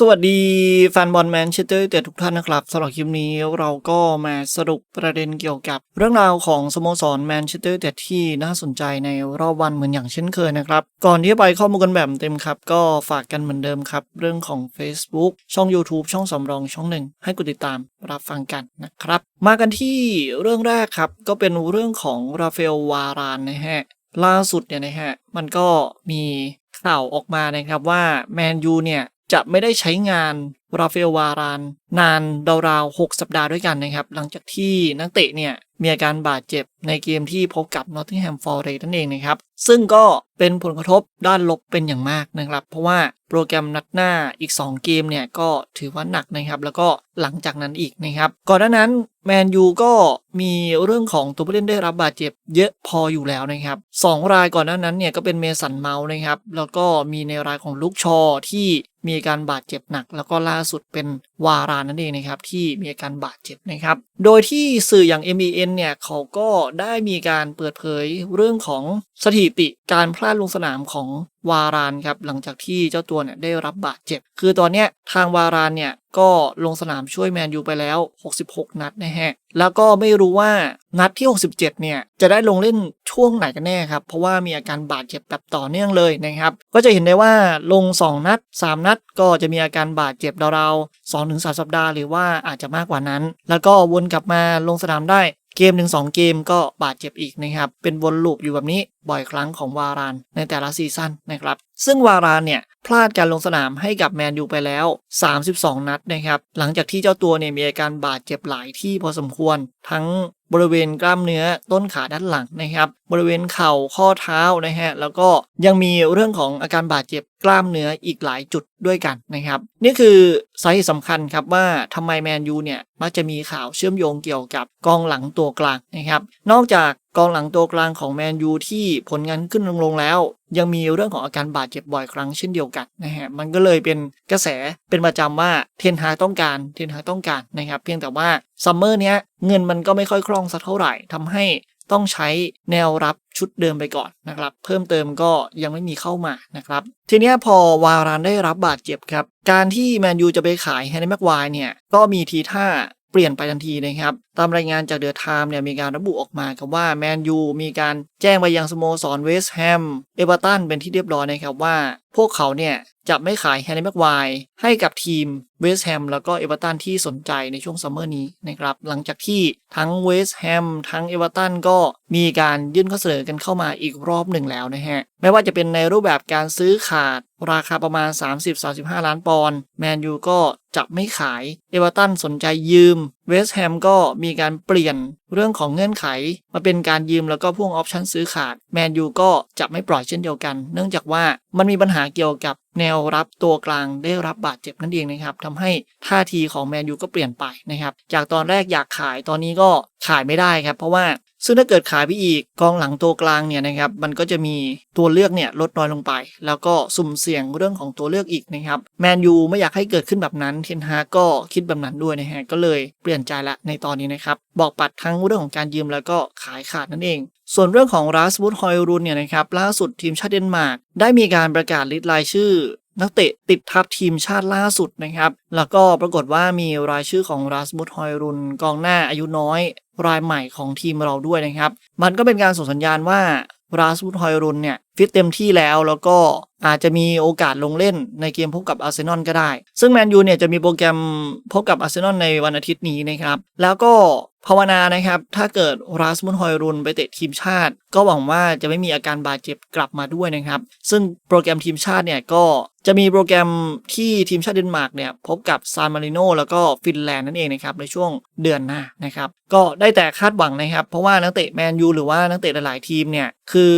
สวัสดีแฟนบอลแมนเชสเตอร์เต็ดทุกท่านนะครับสำหรับคลิปนี้เราก็มาสรุปประเด็นเกี่ยวกับเรื่องราวของสโมสรแมนเชสเตอร์เต็ดที่น่าสนใจในรอบวันเหมือนอย่างเช่นเคยนะครับ ก่อนที่จะไปข้อมูลกันแบบเต็มครับ ก็ฝากกันเหมือนเดิมครับ เรื่องของ Facebook ช่อง YouTube ช่องสำรองช่องหนึ่งให้กดติดตามรับฟังกันนะครับ มากันที่เรื่องแรกครับก็เป็นเรื่องของราฟาเอลวารานนะฮะล่าสุดเนี่ยนะฮะมันก็มีข่าวออกมานะครับว่าแมนยูเนี่ย จะไม่ได้ใช้งาน ราฟาเอลวาราน นานราวๆ 6 สัปดาห์ด้วยกันนะครับ หลังจากที่นักเตะเนี่ย มีอาการบาดเจ็บในเกมที่พบกับ Nottingham Forest นั่นเองนะครับ ซึ่งก็เป็นผลกระทบด้านลบเป็นอย่างมากนะครับ เพราะว่าโปรแกรมนัดหน้าอีก 2 เกมเนี่ย ก็ถือว่าหนักนะครับ แล้วก็หลังจากนั้นอีกนะครับ ก่อนหน้านั้นแมนยูก็มีเรื่องของตัวผู้เล่นได้รับบาดเจ็บเยอะพออยู่แล้วนะครับสองรายก่อนหน้านั้นเนี่ยก็เป็นเมสันเมาส์นะครับ แล้วก็มีในรายของลูกชอที่มีการบาดเจ็บหนัก แล้วก็ล่าาสุดเป็นวารานนั่นเองนะครับที่มีอาการบาดเจ็บนะครับ โดยที่สื่ออย่าง MEN เนี่ยเขาก็ได้มีการเปิดเผยเรื่องของสถิติการพลาดลงสนามของวารานครับหลังจากที่เจ้าตัวเนี่ยได้รับบาดเจ็บ คือตอนเนี้ยทางวารานเนี่ย ก็ลงสนามช่วยแมนยูไปแล้ว 66 นัดนะฮะ แล้วก็ไม่รู้ว่านัดที่ 67 เนี่ย จะได้ลงเล่นช่วงไหนกันแน่ครับ เพราะว่ามีอาการบาดเจ็บแบบต่อเนื่องเลยนะครับ ก็จะเห็นได้ว่าลง 2 นัด 3 นัด ก็จะมีอาการบาดเจ็บราวๆ2-3 สัปดาห์ หรือว่าอาจจะมากกว่านั้น แล้วก็วนกลับมาลงสนามได้ เกมหนึ่งสองเกมก็บาดเจ็บอีกนะครับ เป็นวนลูปอยู่แบบนี้บ่อยครั้งของวารานในแต่ละซีซั่นนะครับ ซึ่งวารานเนี่ย พลาดการลงสนามให้กับแมนยูไปแล้ว 32 นัดนะครับ หลังจากที่เจ้าตัวเนี่ยมีอาการบาดเจ็บหลายที่พอสมควร ทั้ง บริเวณกล้ามเนื้อต้นขาด้านหลังนะครับ บริเวณเข่าข้อเท้านะฮะแล้วก็ยังมีเรื่องของอาการบาดเจ็บกล้ามเนื้ออีกหลายจุดด้วยกันนะครับ นี่คือสาเหตุสำคัญครับว่าทำไมแมนยูเนี่ยมักจะมีข่าวเชื่อมโยงเกี่ยวกับกองหลังตัวกลางนะครับ นอกจาก กองหลังตัวกลางของแมนยูที่ผลงานขึ้นลงๆแล้ว ยังมีเรื่องของอาการบาดเจ็บบ่อยครั้งเช่นเดียวกันนะฮะมันก็เลยเป็นกระแสเป็นประจำว่าเทนฮาต้องการเทนฮาต้องการนะครับเพียงแต่ว่าซัมเมอร์เนี้ยเงินมันก็ไม่ค่อยคล่องสักเท่าไหร่ทำให้ต้องใช้แนวรับชุดเดิมไปก่อนนะครับ เพิ่มเติมก็ยังไม่มีเข้ามานะครับ ทีนี้พอวารานได้รับบาดเจ็บครับ การที่แมนยูจะไปขายแฮนนี่แม็กควายเนี่ยก็มีทีท่าเปลี่ยนไปทันทีนะครับ ตามรายงานจากเดอะไทม์เนี่ยมีการระบุออกมาครับว่าแมนยูมีการแจ้งไปยังสโมสรเวสต์แฮม เอเวอร์ตันเป็นที่เรียบร้อยนะครับว่า พวกเขาเนี่ยจะไม่ขายแฮนนี่แม็กควายให้กับทีมเวสต์แฮมแล้วก็เอเวอร์ตันที่สนใจในช่วงซัมเมอร์นี้นะครับหลังจากที่ทั้งเวสต์แฮมทั้งเอเวอร์ตันก็มีการยื่นข้อเสนอกันเข้ามาอีกรอบหนึ่งแล้วนะฮะไม่ว่าจะเป็นในรูปแบบการซื้อขาดราคาประมาณ 30-35 ล้านปอนด์แมนยูก็จะไม่ขายเอเวอร์ตันสนใจยืม เวสต์แฮมก็มีการเปลี่ยนเรื่องของเงื่อนไข มาเป็นการยืมแล้วก็พ่วงออปชั่นซื้อขาด แมนยูก็จะไม่ปล่อยเช่นเดียวกัน เนื่องจากว่ามันมีปัญหาเกี่ยวกับแนวรับตัวกลางได้รับบาดเจ็บนั่นเองนะครับทำให้ท่าทีของแมนยูก็เปลี่ยนไปนะครับจากตอนแรกอยากขายตอนนี้ก็ขายไม่ได้ครับ เพราะว่าซึ่งถ้าเกิดขายไปอีกกองหลังตัวกลางเนี่ยนะครับมันก็จะมีตัวเลือกเนี่ยลดน้อยลงไป แล้วก็สุ่มเสี่ยงเรื่องของตัวเลือกอีกนะครับแมนยูไม่อยากให้เกิดขึ้นแบบนั้นเทนฮาก็คิดแบบนั้นด้วยนะฮะก็เลยเปลี่ยนใจละในตอนนี้นะครับบอกปัดทั้งเรื่องของการยืมแล้วก็ขายขาดนั่นเอง ส่วนเรื่องของราสมุดฮอยรุนเนี่ยนะครับล่าสุดทีมชาติเดนมาร์กได้มีการประกาศลิสต์รายชื่อ นักเตะติดทัพทีมชาติล่าสุดนะครับ แล้วก็ปรากฏว่ามีรายชื่อของราสมุดฮอยรุนกองหน้าอายุน้อย รายใหม่ของทีมเราด้วยนะครับ มันก็เป็นการส่งสัญญาณว่าราสมุดฮอยรุนเนี่ย ฟิตเต็มที่แล้วแล้วก็อาจจะมีโอกาสลงเล่นในเกมพบกับอาร์เซนอลก็ได้ ซึ่งแมนยูเนี่ยจะมีโปรแกรมพบกับอาร์เซนอลในวันอาทิตย์นี้นะครับ แล้วก็ภาวนานะครับ ถ้าเกิดราสมุนฮอยรุนไปเตะทีมชาติ ก็หวังว่าจะไม่มีอาการบาดเจ็บกลับมาด้วยนะครับ ซึ่งโปรแกรมทีมชาติเนี่ยก็จะมีโปรแกรมที่ทีมชาติเดนมาร์กเนี่ยพบกับซานมาริโนแล้วก็ฟินแลนด์นั่นเองนะครับในช่วงเดือนหน้านะครับ ก็ได้แต่คาดหวังนะครับ เพราะว่านักเตะแมนยูหรือว่านักเตะหลายๆทีมเนี่ยคือ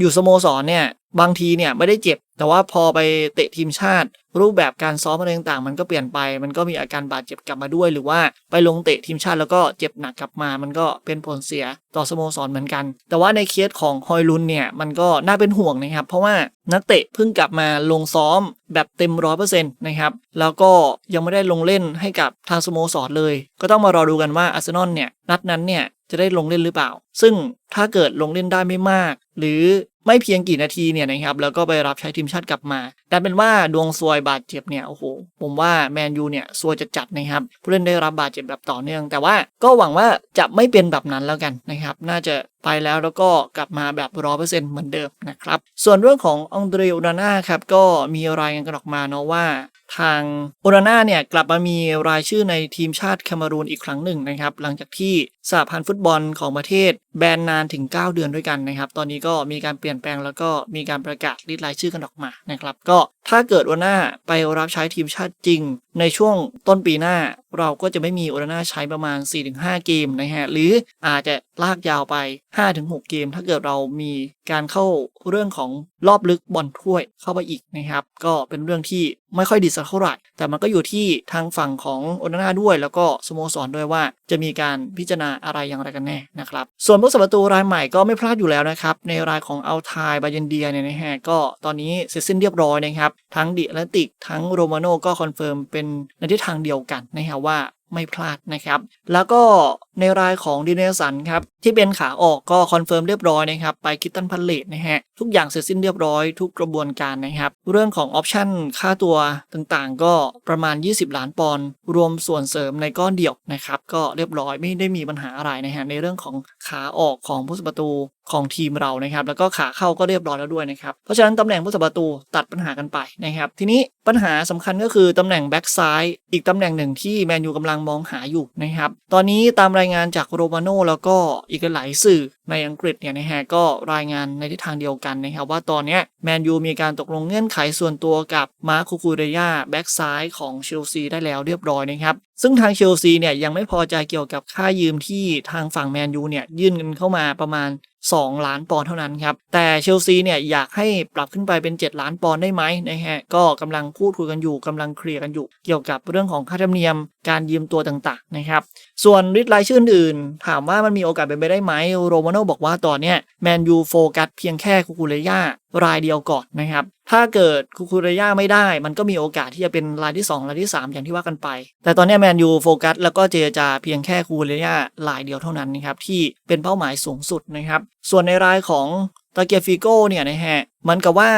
อยู่สโมสรเนี่ยบางทีเนี่ยไม่ได้เจ็บ แต่ว่าพอไปเตะทีมชาติ รูปแบบการซ้อมอะไรต่างๆ มันก็เปลี่ยนไป มันก็มีอาการบาดเจ็บกลับมาด้วย หรือว่าไปลงเตะทีมชาติแล้วก็เจ็บหนักกลับมา มันก็เป็นผลเสียต่อสโมสรเหมือนกัน แต่ว่าในเคสของฮอยลุนเนี่ยมันก็น่าเป็นห่วงนะครับ เพราะว่านักเตะเพิ่งกลับมาลงซ้อมแบบเต็มร้อยเปอร์เซ็นต์นะครับแล้วก็ยังไม่ได้ลงเล่นให้กับทางสโมสรเลย ก็ต้องมารอดูกันว่าอาร์เซนอลเนี่ยนัดนั้นเนี่ย จะได้ลงเล่นหรือเปล่า ซึ่งถ้าเกิดลงเล่นได้ไม่มาก หรือไม่เพียงกี่นาทีเนี่ยนะครับ แล้วก็ไปรับใช้ทีมชาติกลับมาแต่เป็นว่าดวงซวยบาดเจ็บเนี่ยโอ้โหผมว่าแมนยูเนี่ยซวยจะจัดนะครับผู้เล่นได้รับบาดเจ็บแบบต่อเนื่อง แต่ว่าก็หวังว่าจะไม่เป็นแบบนั้นแล้วกันนะครับ น่าจะ ไปแล้วแล้วก็กลับมาแบบร้อเปอร์เซ็นต์เหมือนเดิมนะครับ ส่วนเรื่องขององเดรโอนาน่าครับก็มีรายงานกันออกมาเนาะว่าทางโอนาน่าเนี่ยกลับมามีรายชื่อในทีมชาติแคนารูนอีกครั้งหนึ่งนะครับ หลังจากที่สหพันธ์ฟุตบอลของประเทศ แบนนานถึง 9 เดือนด้วยกันนะครับ ตอนนี้ก็มีการเปลี่ยนแปลงแล้วก็มีการประกาศรีดรายชื่อกันออกมานะครับ ก็ถ้าเกิดโอนาน่าไปรับใช้ทีมชาติจริง ในช่วงต้นปีหน้าเราก็จะไม่มีโอนาน่าใช้ประมาณ 4-5 เกมนะฮะ หรืออาจจะลากยาวไป 5-6 เกม ถ้าเกิดเรามีการเข้าเรื่องของรอบลึกบอลถ้วยเข้าไปอีกนะครับ ก็เป็นเรื่องที่ไม่ค่อยดีสักเท่าไหร่ แต่มันก็อยู่ที่ทางฝั่งของโอนาน่าด้วย แล้วก็สโมสรด้วยว่าจะมีการพิจารณาอะไรอย่างไรกันแน่นะครับ ส่วนผู้สัประตูรายใหม่ก็ไม่พลาดอยู่แล้วนะครับ ในรายของอัลทายบาเยนเดียเนี่ยนะฮะก็ตอนนี้เสร็จสิ้นเรียบร้อยนะครับ ทั้งดิแอตติก ทั้งโรมาโนก็คอนเฟิร์มเป็นในทิศทางเดียวกันนะฮะว่าไม่พลาดนะครับ แล้วก็ในรายของดิเนสันครับ ที่เป็นขาออกก็คอนเฟิร์มเรียบร้อยนะครับ ไปคิตตันพัลเลตนะฮะ ทุกอย่างเสร็จสิ้นเรียบร้อยทุกกระบวนการนะครับ เรื่องของออปชันค่าตัวต่างๆ ก็ประมาณ 20 ล้านปอนด์รวมส่วนเสริมในก้อนเดียวนะครับ ก็เรียบร้อยไม่ได้มีปัญหาอะไรนะฮะในเรื่องของขาออกของผู้สัประตูของทีมเรานะครับ แล้วก็ขาเข้าก็เรียบร้อยแล้วด้วยนะครับ เพราะฉะนั้นตำแหน่งผู้สัประตูตัดปัญหากันไปนะครับ ทีนี้ปัญหาสำคัญก็คือตำแหน่งแบ็กซ้ายอีกตำแหน่งหนึ่งที่แมนยูกำลังมองหาอยู่นะครับ ตอนนี้ตามรายงานจากโรมาโนแล้วก็อีกหลายสื่อในอังกฤษเนี่ยนะฮะก็รายงานในทิศทางเดียวกันนะครับว่าตอนนี้แมนยูมีการตกลงเงื่อนไขส่วนตัวกับมาร์คูคูเรยาแบ็กซ้ายของเชลซีได้แล้วเรียบร้อยนะครับซึ่งทางเชลซีเนี่ยยังไม่พอใจเกี่ยวกับค่ายืมที่ทางฝั่งแมนยูเนี่ยยื่นเงินเข้ามาประมาณ 2 ล้านปอนด์เท่านั้นครับ แต่เชลซีเนี่ยอยากให้ปรับขึ้นไปเป็น 7 ล้านปอนด์ได้ไหมนะฮะก็กำลังพูดคุยกันอยู่กำลังเคลียร์กันอยู่ เกี่ยวกับเรื่องของค่าธรรมเนียม การยืมตัวต่างๆนะครับ ส่วนริดรายชื่ออื่น ถามว่ามันมีโอกาสเป็นไปได้ไหมโรมาโนบอกว่าตอนนี้แมนยูโฟกัสเพียงแค่คูคูเลย่ารายเดียวก่อนนะครับ ถ้าเกิดคูคูเรย่าไม่ได้ มันก็มีโอกาสที่จะเป็นรายที่ 2 รายที่ 3 อย่างที่ว่ากันไป แต่ตอนนี้แมนยูโฟกัสแล้วก็เจรจาเพียงแค่คูคูเรย่ารายเดียวเท่านั้นนะครับที่เป็นเป้าหมายสูงสุดนะครับ ส่วนในรายของตาเกียฟิโก้เนี่ยนะฮะมันกับว่า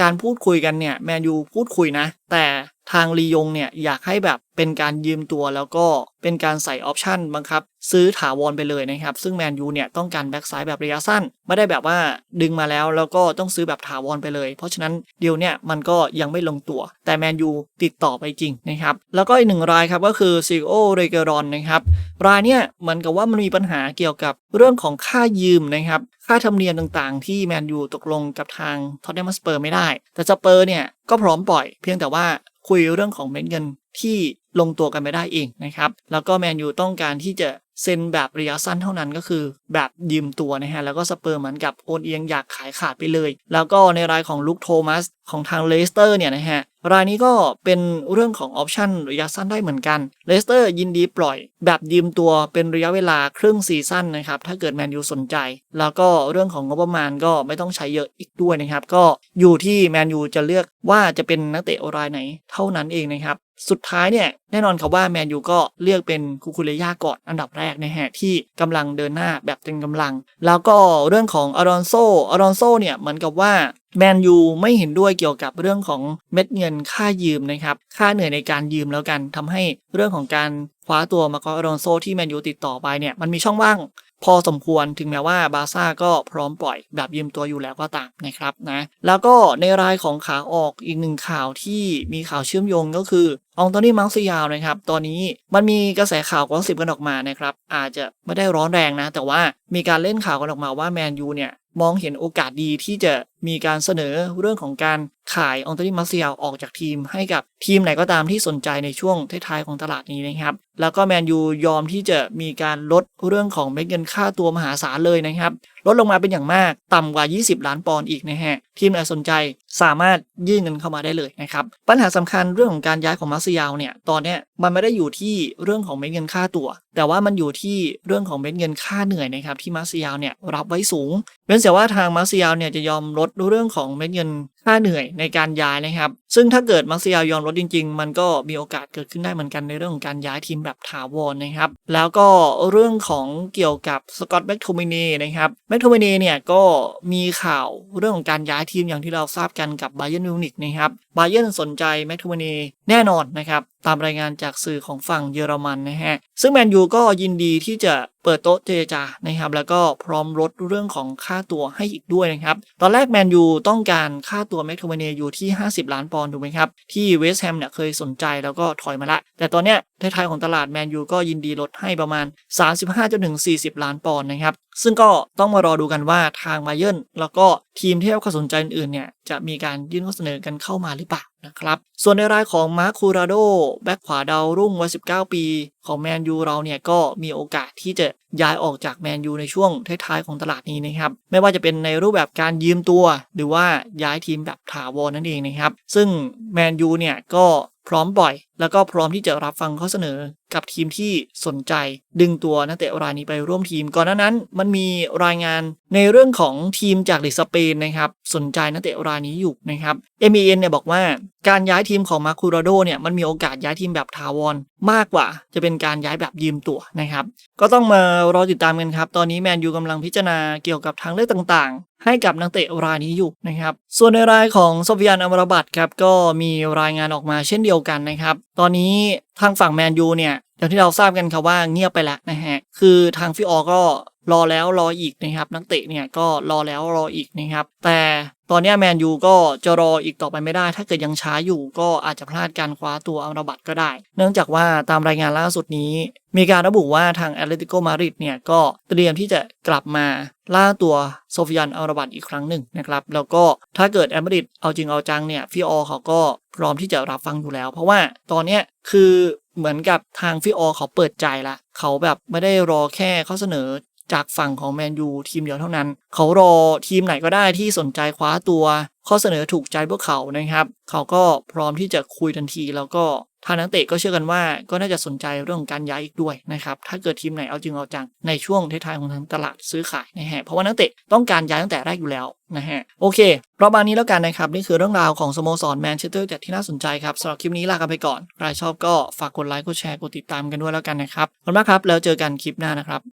การพูดคุยกันเนี่ยแมนยูพูดคุยนะ แต่ ทางลียงเนี่ยอยากให้แบบเป็นการยืมตัวแล้วก็เป็นการใส่ออปชันบังคับ ซื้อถาวรไปเลยนะครับ ซึ่งแมนยูเนี่ยต้องการแบ็กซ้ายแบบระยะสั้น ไม่ได้แบบว่าดึงมาแล้วแล้วก็ต้องซื้อแบบถาวรไปเลย เพราะฉะนั้นเดียวเนี่ยมันก็ยังไม่ลงตัว แต่แมนยูติดต่อไปจริงนะครับ แล้วก็อีกหนึ่งรายครับก็คือซิโอเรเกรอนนะครับ รายเนี่ยเหมือนกับว่ามันมีปัญหาเกี่ยวกับเรื่องของค่ายืมนะครับค่าธรรมเนียมต่างๆ ที่แมนยูตกลงกับทางท็อตแนมสเปอร์ไม่ได้ แต่สเปอร์เนี่ยก็พร้อมปล่อยเพียงแต่ว่า คุยเรื่องของเม็ดเงินที่ลงตัวกันไม่ได้เองนะครับ แล้วก็แมนยูต้องการที่จะ เซ็นแบบระยะสั้นเท่านั้นก็คือ แบบยืมตัวนะฮะ แล้วก็สเปอร์เหมือนกับโอนเอียงอยากขายขาดไปเลย แล้วก็ในรายของลุคโทมัสของทางเลสเตอร์เนี่ยนะฮะ รายนี้ก็เป็นเรื่องของออปชันระยะสั้นได้เหมือนกันเลสเตอร์ยินดีปล่อย แบบยืมตัวเป็นระยะเวลาครึ่งซีซั่นนะครับ ถ้าเกิดแมนยูสนใจ แล้วก็เรื่องของงบประมาณก็ไม่ต้องใช้เยอะอีกด้วยนะครับ ก็อยู่ที่แมนยูจะเลือกว่าจะเป็นนักเตะรายไหนเท่านั้นเองนะครับ สุดท้ายเนี่ยแน่นอนครับว่าแมนยูก็เลือกเป็นคูคูเลย่าก่อนอันดับแรกนะฮะที่กำลังเดินหน้าแบบเต็มกำลัง แล้วก็เรื่องของอารอนโซอารอนโซเนี่ยเหมือนกับว่าแมนยูไม่เห็นด้วยเกี่ยวกับเรื่องของเม็ดเงินค่ายืมนะครับ ค่าเหนื่อยในการยืมแล้วกันทำให้เรื่องของการคว้าตัวมาโกอารอนโซที่แมนยูติดต่อไปเนี่ยมันมีช่องว่างพอสมควรถึงแม้ว่าบาซ่าก็พร้อมปล่อยแบบยืมตัวอยู่แล้วก็ตามนะครับนะแล้วก็ในรายของขาออกอีกหนึ่งข่าวที่มีข่าวเชื่อมโยงก็คือองโตนี่มังซิยาวนะครับ ตอนนี้มันมีกระแสข่าวกองสิบกันออกมานะครับ อาจจะไม่ได้ร้อนแรงนะ แต่ว่ามีการเล่นข่าวกันออกมาว่าแมนยูเนี่ยมองเห็นโอกาสดีที่จะมีการเสนอเรื่องของการขายองโตนี่มัสซิยาวออกจากทีม ให้กับทีมไหนก็ตามที่สนใจในช่วงท้ายๆของตลาดนี้นะครับ แล้วก็แมนยูยอมที่จะมีการลดเรื่องของเม็ดเงินค่าตัวมหาศาลเลยนะครับ ลดลงมาเป็นอย่างมาก ต่ำกว่า 20 ล้านปอนด์อีกนะฮะ ทีมไหนสนใจสามารถยื่นเงินเข้ามาได้เลยนะครับ ปัญหาสำคัญเรื่องของการย้ายของมาซิยาวเนี่ยตอนเนี้ยมันไม่ได้อยู่ที่เรื่องของเม็ดเงินค่าตัว แต่ว่ามันอยู่ที่เรื่องของเม็ดเงินค่าเหนื่อยนะครับที่มาซิยาวเนี่ยรับไว้สูงเว้นเสียว่าทางมาซิยาวเนี่ยจะยอมลดเรื่องของเม็ดเงิน ค่าเหนื่อยในการย้ายนะครับ ซึ่งถ้าเกิดมาร์เซียลยอมลดจริง ๆ มันก็มีโอกาสเกิดขึ้นได้เหมือนกันในเรื่องของการย้ายทีมแบบถาวรนะครับ แล้วก็เรื่องของเกี่ยวกับสกอตแบ็กโทมินีนะครับแบ็กโทมินีเนี่ยก็มีข่าวเรื่องของการย้ายทีมอย่างที่เราทราบกันกับไบเยนมิวนิกนะครับไบเยนสนใจแม็กโทมินีแน่นอนนะครับ ตามรายงานจากสื่อของฝั่งเยอรมันนะฮะ ซึ่งแมนยูก็ยินดีที่จะเปิดโต๊ะเจรจานะครับ แล้วก็พร้อมลดเรื่องของค่าตัวให้อีกด้วยนะครับ ตอนแรกแมนยูต้องการค่าตัวแม็กโทมินีอยู่ที่ 50 ล้านปอนด์ถูกไหมครับ ที่เวสต์แฮมเนี่ยเคยสนใจแล้วก็ถอยมาละ แต่ตอนเนี้ยท้ายๆของตลาดแมนยูก็ยินดีลดให้ประมาณ 35จนถึง40 ล้านปอนด์นะครับซึ่งก็ต้องมารอดูกันว่าทางบาเยิร์นแล้วก็ทีมที่ให้ความสนใจอื่นๆเนี่ยจะมีการยื่นข้อเสนอกันเข้ามาหรือเปล่านะครับ ส่วนในรายของมาร์คูราโดแบ็คขวาดาวรุ่งวัย 19 ปี ของแมนยูเราเนี่ยก็มีโอกาสที่จะย้ายออกจากแมนยูในช่วงท้ายๆของตลาดนี้นะครับ ไม่ว่าจะเป็นในรูปแบบการยืมตัว หรือว่าย้ายทีมแบบถาวรนั่นเองนะครับ ซึ่งแมนยูเนี่ยก็ พร้อมปล่อย แล้วก็พร้อมที่จะรับฟังข้อเสนอกับทีมที่สนใจ ดึงตัวนักเตะรายนี้ไปร่วมทีมก่อนหน้านั้นมันมีรายงานในเรื่องของทีมจากลีกสเปนนะครับสนใจนักเตะรายนี้อยู่นะครับ m อ n เนี่ยบอกว่าการย้ายทีมของมาคูราโดเนี่ยมันมีโอกาสย้ายทีมแบบถาวรมากกว่า จะเป็นการย้ายแบบยืมตัวนะครับ ก็ต้องมารอติดตามกันครับ ตอนนี้แมนยูกำลังพิจารณาเกี่ยวกับทางเลือกต่างๆ ให้กับนักเตะรายนี้อยู่นะครับส่วนในรายของโซฟิยานอัมราบัตครับก็มีรายงานออกมาเช่นเดียวกันนะครับตอนนี้ทางฝั่งแมนยูเนี่ย อย่างที่เราทราบกันครับว่าเงียบไปแล้วนะฮะคือทางฟิออก็รอแล้วรออีกนะครับนักเตะเนี่ยก็รอแล้วรออีกนะครับแต่ตอนนี้แมนยูก็จะรออีกต่อไปไม่ได้ ถ้าเกิดยังช้าอยู่ก็อาจจะพลาดการคว้าตัวอัมราบัตก็ได้ เนื่องจากว่าตามรายงานล่าสุดนี้ มีการระบุว่าทางแอตเลติโกมาดริดเนี่ยก็เตรียมที่จะกลับมาล่าตัวโซฟิยันอัลราบัตอีกครั้งหนึ่งนะครับแล้วก็ถ้าเกิดแอตมาดริดเอาจริงเอาจังเนี่ยฟิออเขาก็พร้อมที่จะรับฟังอยู่แล้ว เพราะว่าตอนนี้คือ เหมือนกับทางฟิออเขาเปิดใจละเขาแบบไม่ได้รอแค่ข้อเสนอ จากฝั่งของแมนยูทีมเดียวเท่านั้น เขารอทีมไหนก็ได้ที่สนใจคว้าตัวข้อเสนอถูกใจพวกเขานะครับ เขาก็พร้อมที่จะคุยทันที แล้วก็ทางนักเตะก็เชื่อกันว่าก็น่าจะสนใจเรื่องของการย้ายอีกด้วยนะครับ ถ้าเกิดทีมไหนเอาจริงเอาจังในช่วงท้ายของทางตลาดซื้อขายนะฮะ เพราะว่านักเตะต้องการย้ายตั้งแต่แรกอยู่แล้วนะฮะ โอเคประมาณนี้แล้วกันนะครับ นี่คือเรื่องราวของสโมสรแมนเชสเตอร์แต่ที่น่าสนใจครับสำหรับคลิปนี้ลากันไปก่อน ใครชอบก็ฝากกดไลค์ กดแชร์ กดติดตามกันด้วยแล้วกันนะครับขอบคุณมากครับ แล้วเจอกันคลิปหน้านะครับ